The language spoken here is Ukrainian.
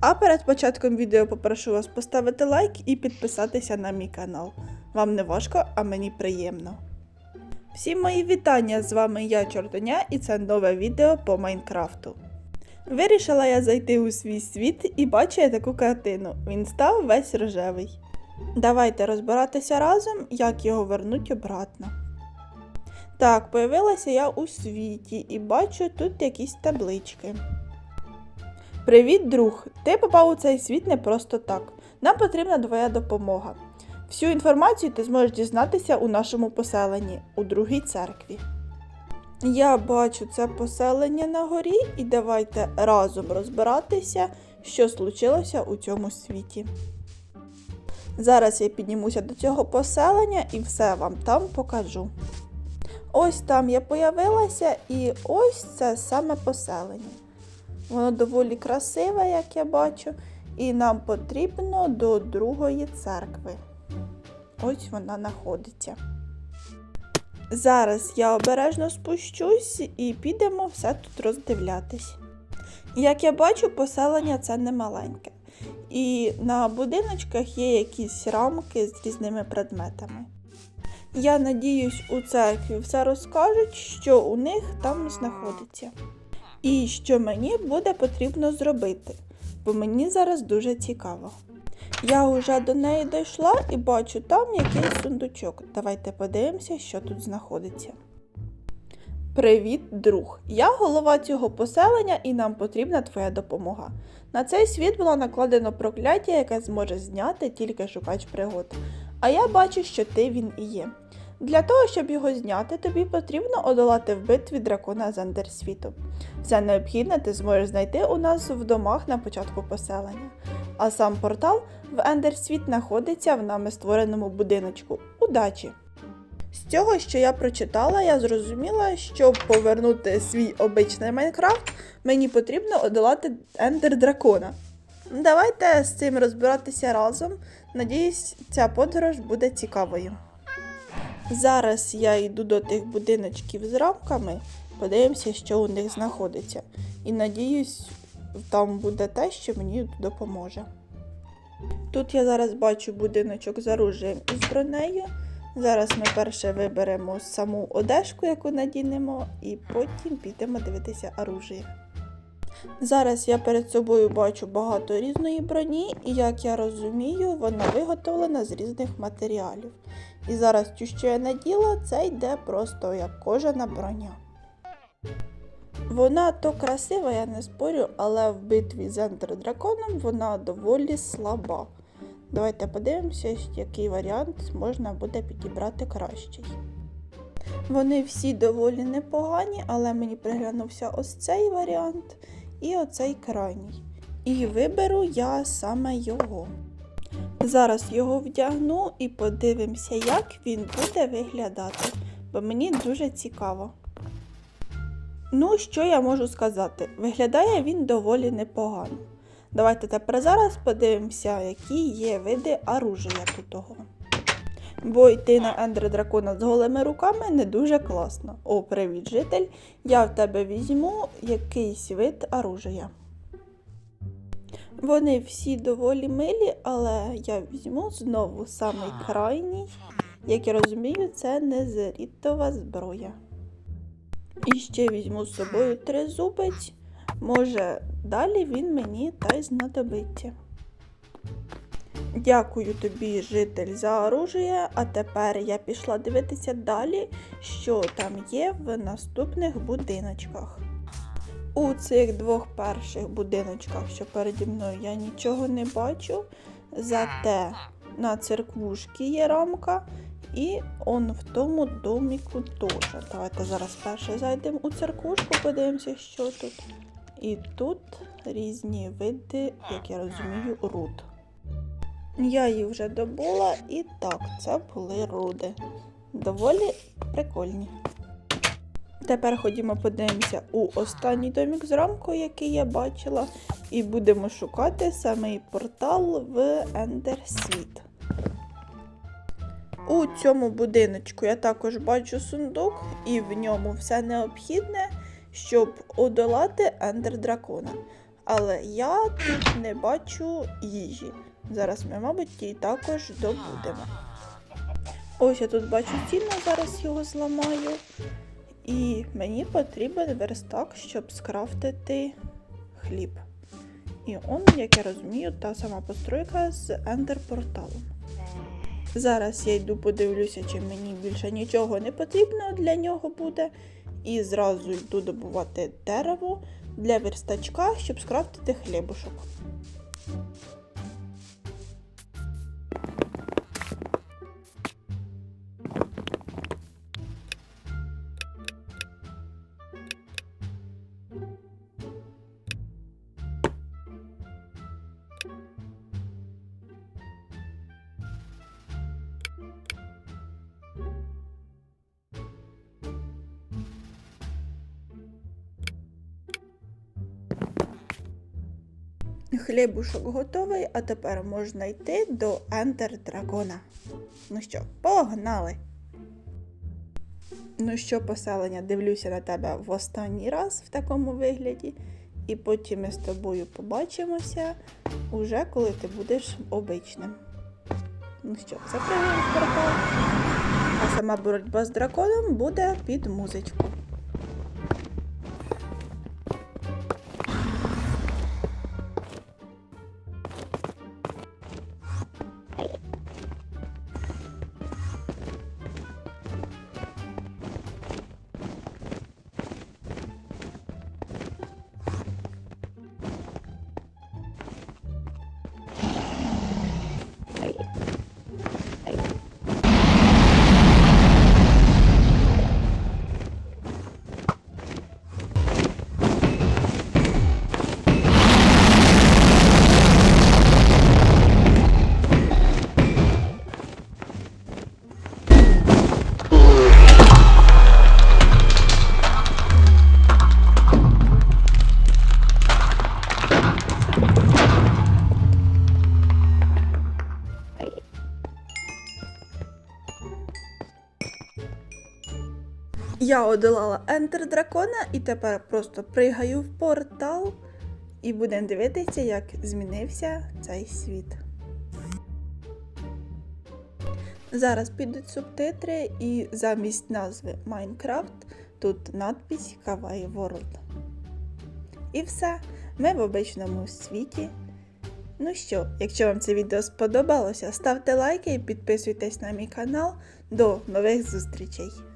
А перед початком відео попрошу вас поставити лайк і підписатися на мій канал. Вам не важко, а мені приємно. Всім мої вітання! З вами я Чортоня і це нове відео по Майнкрафту. Вирішила я зайти у свій світ і бачу я таку картину. Він став весь рожевий. Давайте розбиратися разом, як його вернуть обратно. Так, появилася я у світі і бачу тут якісь таблички. Привіт, друг! Ти попав у цей світ не просто так. Нам потрібна твоя допомога. Всю інформацію ти зможеш дізнатися у нашому поселенні у другій церкві. Я бачу це поселення на горі, і давайте разом розбиратися, що случилося у цьому світі. Зараз я піднімуся до цього поселення і все вам там покажу. Ось там я появилася, і ось це саме поселення. Воно доволі красиве, як я бачу, і нам потрібно до другої церкви. Ось вона знаходиться. Зараз я обережно спущусь і підемо все тут роздивлятись. Як я бачу, поселення це не маленьке. І на будиночках є якісь рамки з різними предметами. Я надіюсь, у церкві все розкажуть, що у них там знаходиться. І що мені буде потрібно зробити, бо мені зараз дуже цікаво. Я вже до неї дійшла і бачу там якийсь сундучок. Давайте подивимося, що тут знаходиться. Привіт, друг! Я голова цього поселення і нам потрібна твоя допомога. На цей світ було накладено прокляття, яке зможе зняти тільки шукач пригод. А я бачу, що ти він і є. Для того, щоб його зняти, тобі потрібно одолати в битві дракона з Ендерсвіту. Все необхідне ти зможеш знайти у нас в домах на початку поселення. А сам портал в Ендерсвіт знаходиться в нами створеному будиночку. Удачі! З цього, що я прочитала, я зрозуміла, щоб повернути свій обичний Майнкрафт, мені потрібно одолати Ендер Дракона. Давайте з цим розбиратися разом. Надіюсь, ця подорож буде цікавою. Зараз я йду до тих будиночків з рамками, подивимося, що у них знаходиться. І надіюсь, там буде те, що мені допоможе. Тут я зараз бачу будиночок з оружієм і бронею. Зараз ми перше виберемо саму одежку, яку надінемо, і потім підемо дивитися оружие. Зараз я перед собою бачу багато різної броні, і як я розумію, вона виготовлена з різних матеріалів. І зараз ті, що я наділа, це йде просто як кожана броня. Вона то красива, я не спорю, але в битві з Ендер Драконом вона доволі слаба. Давайте подивимося, який варіант можна буде підібрати кращий. Вони всі доволі непогані, але мені приглянувся ось цей варіант і оцей крайній. І виберу я саме його. Зараз його вдягну і подивимося, як він буде виглядати, бо мені дуже цікаво. Ну, що я можу сказати? Виглядає він доволі непогано. Давайте тепер зараз подивимося, які є види оружия тут. Бо йти на Ендер Дракона з голими руками не дуже класно. О, привіт, житель! Я в тебе візьму якийсь вид оружия. Вони всі доволі милі, але я візьму знову самий крайній. Як я розумію, це незерітова зброя. І ще візьму з собою тризубець. Може, далі він мені та й знадобиться. Дякую тобі, житель, за оружие, а тепер я пішла дивитися далі, що там є в наступних будиночках. У цих двох перших будиночках, що переді мною, я нічого не бачу. Зате на церквушки є рамка, і он в тому доміку теж. Давайте зараз перше зайдемо у церквушку, подивимося, що тут. І тут різні види, як я розумію, руд. Я її вже добула, і так, це були руди. Доволі прикольні. Тепер ходімо подивимося у останній домік з рамкою, який я бачила, і будемо шукати самий портал в Ендерсвіт. У цьому будиночку я також бачу сундук, і в ньому все необхідне, щоб одолати Ендер Дракона. Але я тут не бачу їжі. Зараз ми, мабуть, її також добудемо. Ось я тут бачу стіну, зараз його зламаю. І мені потрібен верстак, щоб скрафтити хліб. І он, як я розумію, та сама постройка з ендер-порталом. Зараз я йду подивлюся, чи мені більше нічого не потрібно для нього буде. І зразу йду добувати дерево для верстачка, щоб скрафтити хлібушок. Хлібушок готовий, а тепер можна йти до Ендер Дракона. Ну що, погнали! Ну що, поселення, дивлюся на тебе в останній раз в такому вигляді, і потім ми з тобою побачимося уже коли ти будеш обичним. Ну що, запрямуємо в портал. А сама боротьба з драконом буде під музичку. Я одолала Ентер дракона і тепер просто пригаю в портал і будемо дивитися, як змінився цей світ. Зараз підуть субтитри і замість назви Майнкрафт тут надпись Kawaii World. І все, ми в обичному світі. Ну що, якщо вам це відео сподобалося, ставте лайки і підписуйтесь на мій канал. До нових зустрічей!